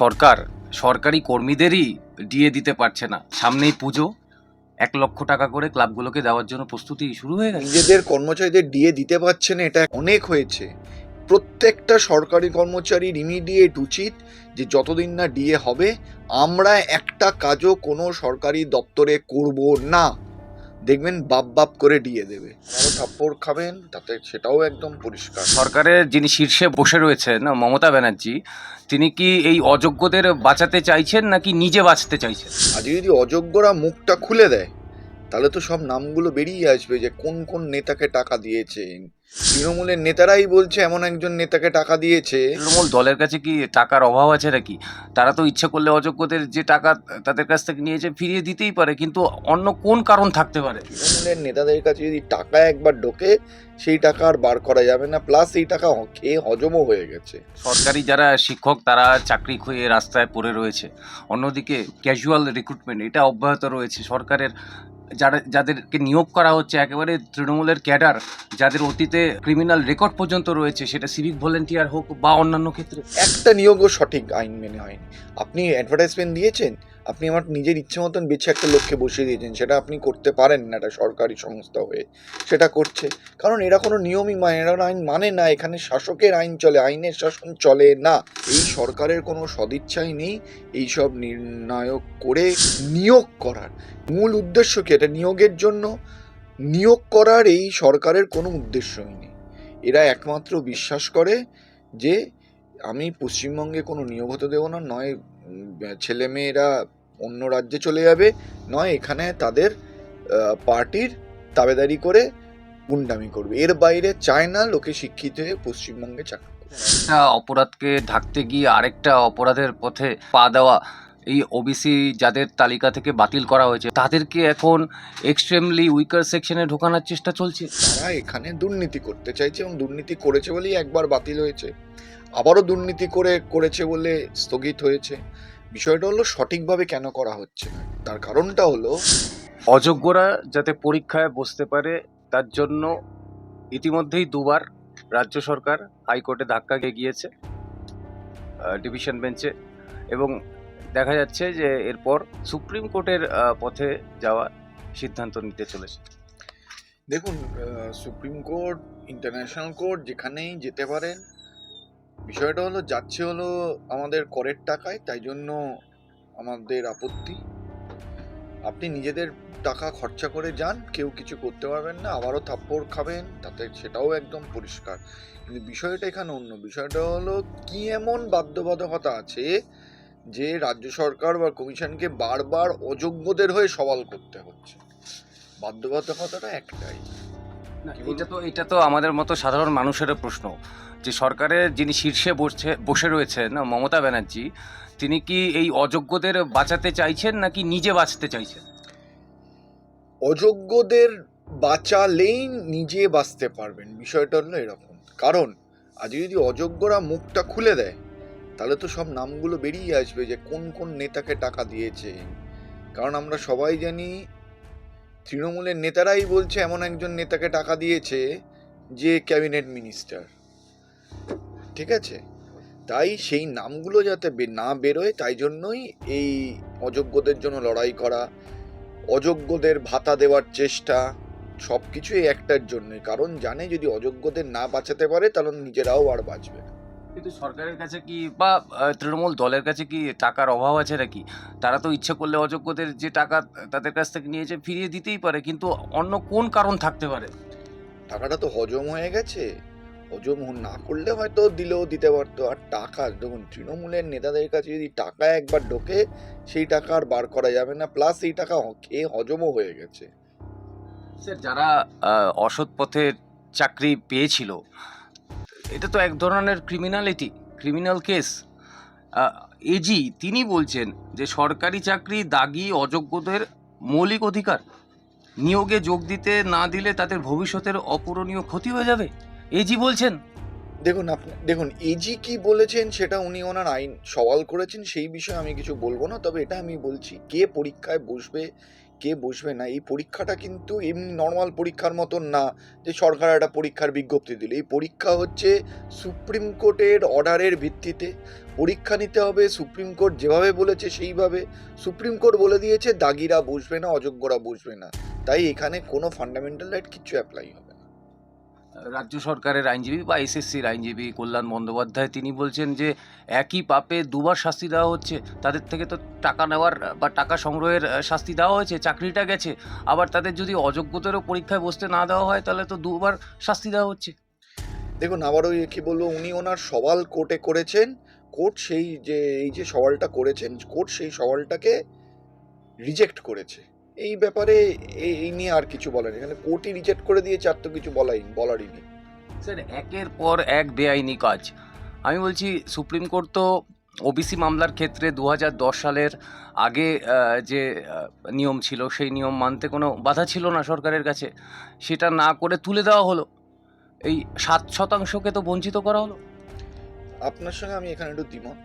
সরকার, সরকারি কর্মীদেরই ডিএ দিতে পারছে না। সামনেই পুজো। এক লক্ষ টাকা করে ক্লাবগুলোকে দেওয়ার জন্য প্রস্তুতি শুরু হয়ে গেছে। নিজেদের কর্মচারীদের ডিএ দিতে পারছে না, এটা অনেক হয়েছে। প্রত্যেকটা সরকারি কর্মচারীর ইমিডিয়েট উচিত যে যতদিন না ডিএ হবে, আমরা একটা কাজও কোনো সরকারি দপ্তরে করব না। দেখবেন বাপ বাপ করে দিয়ে দেবে। আরও থাপ্পড় খাবেন তাতে সেটাও একদম পরিষ্কার। সরকারের যিনি শীর্ষে বসে রয়েছেন মমতা ব্যানার্জি তিনি কি এই অযোগ্যদের বাঁচাতে চাইছেন নাকি নিজে বাঁচতে চাইছেন? আজ যদি অযোগ্যরা মুখটা খুলে দেয় তাহলে তো সব নামগুলো বেরিয়ে আসবে যে কোন কোন নেতাকে টাকা দিয়েছেন তৃণমূলের নেতারাই বলছে এমন একজন নেতাকে টাকা দিয়েছে। তৃণমূল দলের কাছে কি টাকার অভাব আছে নাকি? তারা তো ইচ্ছে করলে অযোগ্যদের যে টাকা তাদের কাছ থেকে নিয়েছে ফিরিয়ে দিতেই পারে কিন্তু অন্য কোন কারণ থাকতে পারে? তৃণমূলের নেতাদের কাছে যদি টাকা একবার ঢোকে সেই টাকা আর বার করা যাবে না প্লাস এই টাকা খেয়ে হজমও হয়ে গেছে। সরকারি যারা শিক্ষক তারা চাকরি খুঁয়ে রাস্তায় পড়ে রয়েছে। অন্যদিকে ক্যাজুয়াল রিক্রুটমেন্ট এটা অব্যাহত রয়েছে। সরকারের যারা, যাদেরকে নিয়োগ করা হচ্ছে একেবারে তৃণমূলের ক্যাডার, যাদের অতীতে ক্রিমিনাল রেকর্ড পর্যন্ত রয়েছে, সেটা সিভিক ভলেন্টিয়ার হোক বা অন্যান্য ক্ষেত্রে। একটা নিয়োগও সঠিক আইন মেনে হয়নি। আপনি অ্যাডভার্টাইজমেন্ট দিয়েছেন আপনি আমার নিজের ইচ্ছে মতন বেছে একটা লক্ষ্যে বসিয়ে দিয়েছেন, সেটা আপনি করতে পারেন না একটা সরকারি সংস্থা হয়ে। সেটা করছে। কারণ এরা কোনো নিয়মই মানে এরা আইন মানে না, এখানে শাসকের আইন চলে, আইনের শাসন চলে না। এই সরকারের কোনো সদিচ্ছাই নেই এইসব নির্ণায়ক করে নিয়োগ করার। মূল উদ্দেশ্য কি? এটা নিয়োগের জন্য নিয়োগ করার এই সরকারের কোনো উদ্দেশ্যই নেই। এরা একমাত্র বিশ্বাস করে যে আমি পশ্চিমবঙ্গে কোনো নিয়োগ হতে দেবো না, নয় ছেলে মেয়েরা অন্য রাজ্যে চলে যাবে। নয় এখানে তাদের পার্টির তাবেদারি করে গুন্ডামি করবে। এর বাইরে চায় না লোকে শিক্ষিত হয়ে পশ্চিমবঙ্গে চাকরি একটা অপরাধকে ঢাকতে গিয়ে আরেকটা অপরাধের পথে পা দেওয়া এই ওবিসি যাদের তালিকা থেকে বাতিল করা হয়েছে তাদেরকে এখন এক্সট্রিমলি উইকার সেকশনে ঢোকানোর চেষ্টা চলছে। তারা এখানে দুর্নীতি করতে চাইছে এবং দুর্নীতি করেছে বলেই একবার বাতিল হয়েছে। আবারও দুর্নীতি করে করেছে বলে স্থগিত হয়েছে। বিষয়টা হলো সঠিকভাবে কেন করা হচ্ছে তার কারণটা হলো অযোগ্যরা যাতে পরীক্ষায় বসতে পারে তার জন্য ইতিমধ্যেই দুবার রাজ্য সরকার হাইকোর্টে ধাক্কা খেয়ে গিয়েছে ডিভিশন বেঞ্চে। এবং দেখা যাচ্ছে যে এরপর সুপ্রিম কোর্টের পথে যাওয়ার সিদ্ধান্ত নিতে চলেছে। দেখুন সুপ্রিম কোর্ট ইন্টারন্যাশনাল কোর্ট যেখানেই যেতে পারেন বিষয়টা হলো যাচ্ছে হলো আমাদের করের টাকায় তাই জন্য আমাদের আপত্তি। আপনি নিজেদের টাকা খরচা করে যান কেউ কিছু করতে পারবেন না আবারও থাপ্পড় খাবেন তাতে সেটাও একদম পরিষ্কার। কিন্তু বিষয়টা এখানে অন্য বিষয়টা হলো কি এমন বাধ্যবাধকতা আছে যে রাজ্য সরকার বা কমিশনকে বারবার অযোগ্যদের হয়ে সওয়াল করতে হচ্ছে? বাধ্যবাধকতাটা একটাই? এটা তো এটা তো আমাদের মতো সাধারণ মানুষেরও প্রশ্ন। যে সরকারের যিনি শীর্ষে বসে বসে রয়েছেন মমতা ব্যানার্জি, তিনি কি এই অযোগ্যদের বাঁচাতে চাইছেন নাকি নিজে বাঁচতে চাইছেন? অযোগ্যদের বাঁচালেই নিজে বাঁচতে পারবেন। বিষয়টা হলো এরকম। কারণ আজ যদি অযোগ্যরা মুখটা খুলে দেয়, তাহলে তো সব নামগুলো বেরিয়ে আসবে যে কোন কোন নেতাকে টাকা দিয়েছে। কারণ আমরা সবাই জানি, তৃণমূলের নেতারাই বলছে, এমন একজন নেতাকে টাকা দিয়েছে যে ক্যাবিনেট মিনিস্টার। ঠিক আছে? তাই সেই নামগুলো যাতে না বেরোয় তাই জন্যই এই অযোগ্যদের জন্য লড়াই করা অযোগ্যদের ভাতা দেওয়ার চেষ্টা সব কিছুই একটার জন্যই। কারণ জানে যদি অযোগ্যদের না বাঁচাতে পারে তাহলে নিজেরাও আর বাঁচবে না। কিন্তু সরকারের কাছে কি বা তৃণমূল দলের কাছে কি টাকার অভাব আছে নাকি? তারা তো ইচ্ছে করলে অযোগ্যদের যে টাকা তাদের কাছ থেকে নিয়েছে ফিরিয়ে দিতেই পারে কিন্তু অন্য কোন কারণ থাকতে পারে? টাকাটা তো হজম হয়ে গেছে। হজম না করলে হয়তো দিলেও দিতে পারতো। আর টাকা, দেখুন, তৃণমূলের নেতাদের কাছে যদি টাকা একবার ঢোকে, সেই টাকা আর বার করা যাবে না। প্লাস এই টাকা খেয়ে হজমও হয়ে গেছে। স্যার, যারা অসৎ পথে চাকরি পেয়েছিল, এটা তো এক ধরনের ক্রিমিনালিটি ক্রিমিনাল কেস এজি তিনি বলছেন যে সরকারি চাকরি দাগি অযোগ্যদের মৌলিক অধিকার। নিয়োগে যোগ দিতে না দিলে তাদের ভবিষ্যতের অপূরণীয় ক্ষতি হয়ে যাবে। এজি বলছেন? দেখুন, আপনি, দেখুন এজি কি বলেছেন সেটা উনি ওনার আইন সওয়াল করেছেন, সেই বিষয়ে আমি কিছু বলব না, তবে এটা আমি বলছি, কে পরীক্ষায় বসবে, কে বসবে না, এই পরীক্ষাটা কিন্তু এমনি নর্মাল পরীক্ষার মতন না, যে সরকার একটা পরীক্ষার বিজ্ঞপ্তি দিল। এই পরীক্ষা হচ্ছে সুপ্রিম কোর্টের অর্ডারের ভিত্তিতে, পরীক্ষা নিতে হবে সুপ্রিম কোর্ট যেভাবে বলেছে সেইভাবে সুপ্রিম কোর্ট বলে দিয়েছে, দাগিরা বসবে না, অযোগ্যরা বসবে না, তাই এখানে কোনো ফান্ডামেন্টাল রাইট কিছু অ্যাপ্লাই হবে রাজ্য সরকারের আইনজীবী বা এসএসসির আইনজীবী কল্যাণ বন্দ্যোপাধ্যায়, তিনি বলছেন যে একই পাপে দুবার শাস্তি দেওয়া হচ্ছে। তাদের থেকে তো টাকা নেওয়ার বা টাকা সংগ্রহের শাস্তি দেওয়া হয়েছে, চাকরিটা গেছে। আবার তাদের যদি অযোগ্যতারও পরীক্ষায় বসতে না দেওয়া হয়, তাহলে তো দুবার শাস্তি দেওয়া হচ্ছে। দেখুন আবারও এ কি বলব, উনি ওনার সওয়াল কোর্টে করেছেন। কোর্ট সেই যে, এই যে সওয়ালটা করেছেন, কোর্ট সেই সওয়ালটাকে রিজেক্ট করেছে। এই ব্যাপারে এই নিয়ে আর কিছু বলেন। এখানে কোর্টই রিজেক্ট করে দিয়েছে আর তো কিছু বলাই বলারই নেই। স্যার একের পর এক বেআইনি কাজ। আমি বলছি সুপ্রিম কোর্ট তো ওবিসি মামলার ক্ষেত্রে দু হাজার দশ সালের আগে যে নিয়ম ছিল সেই নিয়ম মানতে কোনো বাধা ছিল না সরকারের কাছে। সেটা না করে তুলে দেওয়া হলো। এই সাত শতাংশকে তো বঞ্চিত করা হলো। আপনার সঙ্গে আমি এখানে একটু দ্বিমত।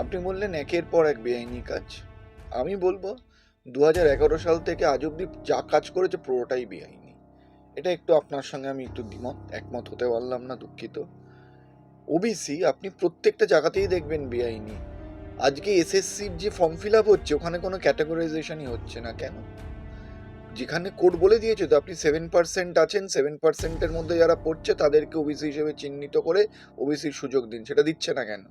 আপনি বললেন একের পর এক বেআইনি কাজ। আমি বলব দু সাল থেকে আজ অব্দি যা কাজ করেছে পুরোটাই বেআইনি। এটা একটু আপনার সঙ্গে আমি একটু দ্বিমত, একমত হতে পারলাম না, দুঃখিত। ওবিসি আপনি প্রত্যেকটা জায়গাতেই দেখবেন বেআইনি। আজকে এসএসসির যে ফর্ম ফিল আপ হচ্ছে, ওখানে কোনো ক্যাটাগরাইজেশনই হচ্ছে না কেন? যেখানে কোড বলে দিয়েছে তো আপনি সেভেন পার্সেন্ট আছেন সেভেন পার্সেন্টের মধ্যে যারা পড়ছে তাদেরকে ওবিসি হিসেবে চিহ্নিত করে ওবিসির সুযোগ দিন। সেটা দিচ্ছে না কেন?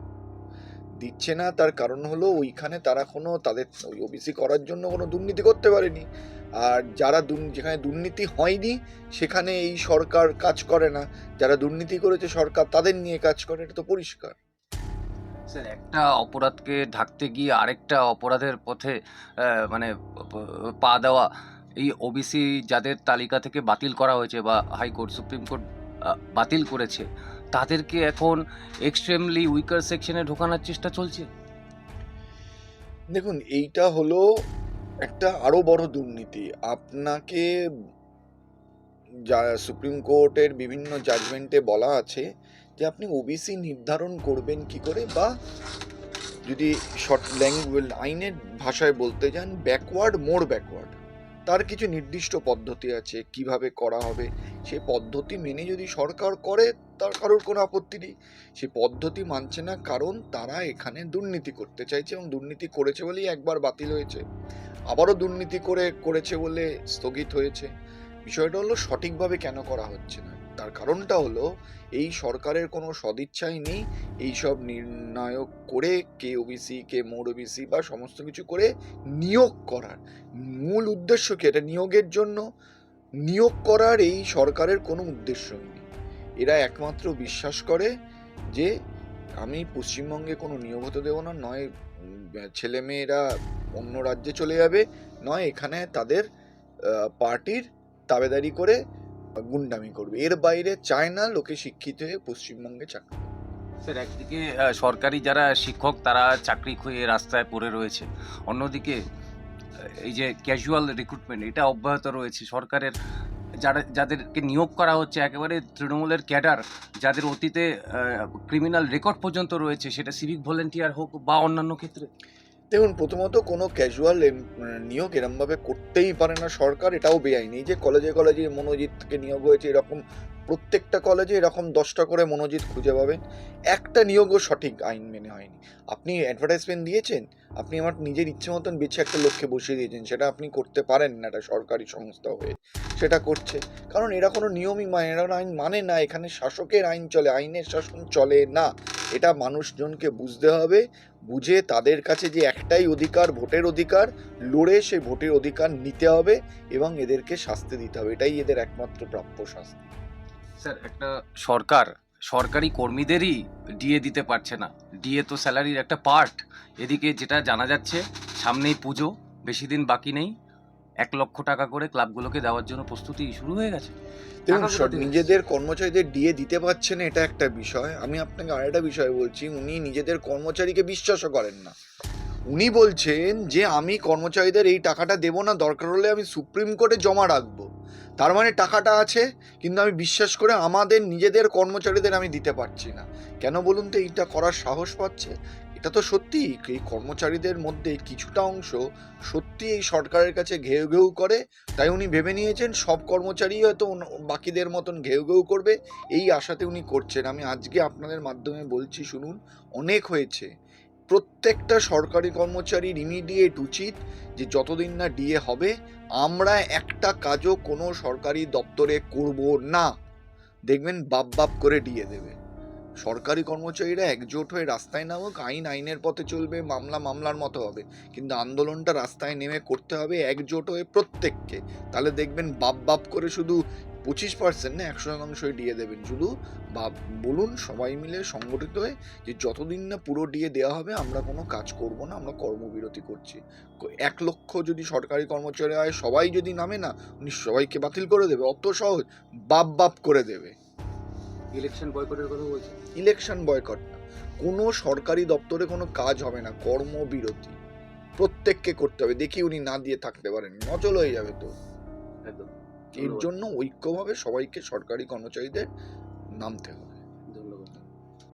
দিচ্ছে না, তার কারণ হলো ওইখানে তারা কোনো তাদের ওই ওবিসি করার জন্য কোনো দুর্নীতি করতে পারেনি। আর যারা যেখানে দুর্নীতি হয়নি, সেখানে এই সরকার কাজ করে না। যারা দুর্নীতি করেছে সরকার তাদের নিয়ে কাজ করে, এটা তো পরিষ্কার। স্যার, একটা অপরাধকে ঢাকতে গিয়ে আরেকটা অপরাধের পথে মানে পা দেওয়া, এই ওবিসি যাদের তালিকা থেকে বাতিল করা হয়েছে বা হাইকোর্ট, সুপ্রিম কোর্ট বাতিল করেছে তাদেরকে এখন এক্সট্রিমলি উইকার সেকশনে ঢোকানোর চেষ্টা চলছে? দেখুন, এইটা হলো একটা আরও বড় দুর্নীতি। আপনাকে যা সুপ্রিম কোর্টের বিভিন্ন জাজমেন্টে বলা আছে যে আপনি ওবিসি নির্ধারণ করবেন কি করে বা যদি শর্ট ল্যাঙ্গুয়েজ আইনের ভাষায় বলতে যান ব্যাকওয়ার্ড মোর ব্যাকওয়ার্ড তার কিছু নির্দিষ্ট পদ্ধতি আছে, কীভাবে করা হবে। সে পদ্ধতি মেনে যদি সরকার করে তার কারোর কোনো আপত্তি নেই। সে পদ্ধতি মানছে না, কারণ তারা এখানে দুর্নীতি করতে চাইছে এবং দুর্নীতি করেছে বলেই একবার বাতিল হয়েছে। আবারও দুর্নীতি করে, করেছে বলে স্থগিত হয়েছে। বিষয়টা হলো সঠিকভাবে কেন করা হচ্ছে না? তার কারণটা হলো এই সরকারের কোনো সদিচ্ছাই নেই। এই সব নির্ণায়ক করে কে ওবিসি কে মোর ওবিসি বা সমস্ত কিছু করে নিয়োগ করার। মূল উদ্দেশ্য কি? এটা নিয়োগের জন্য? নিয়োগ করার এই সরকারের কোনো উদ্দেশ্য নেই। এরা একমাত্র বিশ্বাস করে যে আমি পশ্চিমবঙ্গে কোনো নিয়োগ হতে দেবো না, নয় ছেলে মেয়েরা অন্য রাজ্যে চলে যাবে, নয়, এখানে তাদের পার্টির তাবেদারি করে গুন্ডামি করবে। এর বাইরে চায় না লোকে শিক্ষিত হয়ে পশ্চিমবঙ্গে চাকরি স্যার, একদিকে সরকারি যারা শিক্ষক, তারা চাকরি খুঁয়ে রাস্তায় পড়ে রয়েছে। অন্যদিকে এই যে ক্যাজুয়াল রিক্রুটমেন্ট এটা অব্যাহত রয়েছে। সরকারের যারা, যাদেরকে নিয়োগ করা হচ্ছে, একেবারে তৃণমূলের ক্যাডার, যাদের অতীতে ক্রিমিনাল রেকর্ড পর্যন্ত রয়েছে, সেটা সিভিক ভলেন্টিয়ার হোক বা অন্যান্য ক্ষেত্রে? দেখুন, প্রথমত কোনো ক্যাজুয়াল নিয়োগ এরমভাবে করতেই পারে না সরকার, এটাও বেআইনি। যে কলেজে কলেজে মনোজিৎকে নিয়োগ হয়েছে, এরকম প্রত্যেকটা কলেজে এরকম দশটা করে মনোজিৎ খুঁজে পাবেন। একটা নিয়োগও সঠিক আইন মেনে হয়নি। আপনি অ্যাডভার্টাইজমেন্ট দিয়েছেন, আপনি আমার নিজের ইচ্ছে মতন বেছে একটা লক্ষ্যে বসিয়ে দিয়েছেন, সেটা আপনি করতে পারেন না একটা সরকারি সংস্থা হয়ে। সেটা করছে। কারণ এরা কোনো নিয়মই মানে এরা আইন মানে না, এখানে শাসকের আইন চলে, আইনের শাসন চলে না। এটা মানুষজনকে বুঝতে হবে, বুঝে তাদের কাছে যে একটাই অধিকার, ভোটের অধিকার, লড়ে সেই ভোটের অধিকার নিতে হবে এবং এদেরকে শাস্তি দিতে হবে। এটাই এদের একমাত্র প্রাপ্য শাস্তি। স্যার, একটা সরকার, সরকারি কর্মীদেরই ডিএ দিতে পারছে না। ডিএ তো স্যালারির একটা পার্ট। এদিকে যেটা জানা যাচ্ছে, সামনেই পুজো, বেশি দিন বাকি নেই। এক লক্ষ টাকা করে ক্লাবগুলোকে দেওয়ার জন্য প্রস্তুতি শুরু হয়ে গেছে। দেখুন নিজেদের কর্মচারীদের ডিএ দিতে পারছে না এটা একটা বিষয়। আমি আপনাকে আরেকটা বিষয় বলছি উনি নিজেদের কর্মচারীকে বিশ্বাসও করেন না। উনি বলছেন যে আমি কর্মচারীদের এই টাকাটা দেবো না দরকার হলে আমি সুপ্রিম কোর্টে জমা রাখব। তার মানে টাকাটা আছে কিন্তু আমি বিশ্বাস করে আমাদের নিজেদের কর্মচারীদের আমি দিতে পারছি না। কেন বলুন তো এইটা করার সাহস পাচ্ছে? এটা তো সত্যি এই কর্মচারীদের মধ্যে কিছুটা অংশ সত্যি এই সরকারের কাছে ঘেউ ঘেউ করে, তাই উনি ভেবে নিয়েছেন সব কর্মচারী হয়তো বাকিদের মতন ঘেউ ঘেউ করবে, এই আশাতে উনি করছেন। আমি আজকে আপনাদের মাধ্যমে বলছি, শুনুন, অনেক হয়েছে। প্রত্যেকটা সরকারি কর্মচারীর ইমিডিয়েট উচিত যে যতদিন না ডিএ হবে, আমরা একটা কাজও কোনো সরকারি দপ্তরে করব না। দেখবেন বাপ বাপ করে ডিএ দেবে। সরকারি কর্মচারীরা একজোট হয়ে রাস্তায় নামুক, আইন আইনের পথে চলবে, মামলা মামলার মতো হবে। কিন্তু আন্দোলনটা রাস্তায় নেমে করতে হবে একজোট হয়ে প্রত্যেককে। তাহলে দেখবেন বাপ বাপ করে শুধু পঁচিশ পার্সেন্ট না, একশো শতাংশই দিয়ে দেবেন। শুধু বা বলুন সবাই মিলে সংগঠিত হয়ে যে যতদিন না পুরো ডিএ দেওয়া হবে, আমরা কোনো কাজ করব না, আমরা কর্মবিরতি করছি। এক লক্ষ যদি সরকারি কর্মচারী হয়, সবাই যদি নামে না, উনি সবাইকে বাতিল করে দেবে। অত সহজ, বাপ বাপ করে দেবে। ইলেকশন বয়কটের কথা বলছেন? ইলেকশন বয়কট কোনো সরকারি দপ্তরে কোনো কাজ হবে না কর্মবিরতি। প্রত্যেককে করতে হবে দেখি উনি না দিয়ে থাকতে পারেন নচল হয়ে যাবে তো। একদম। এর জন্য ঐক্যভাবে সবাইকে সরকারি কর্মচারীদের নামতে হবে।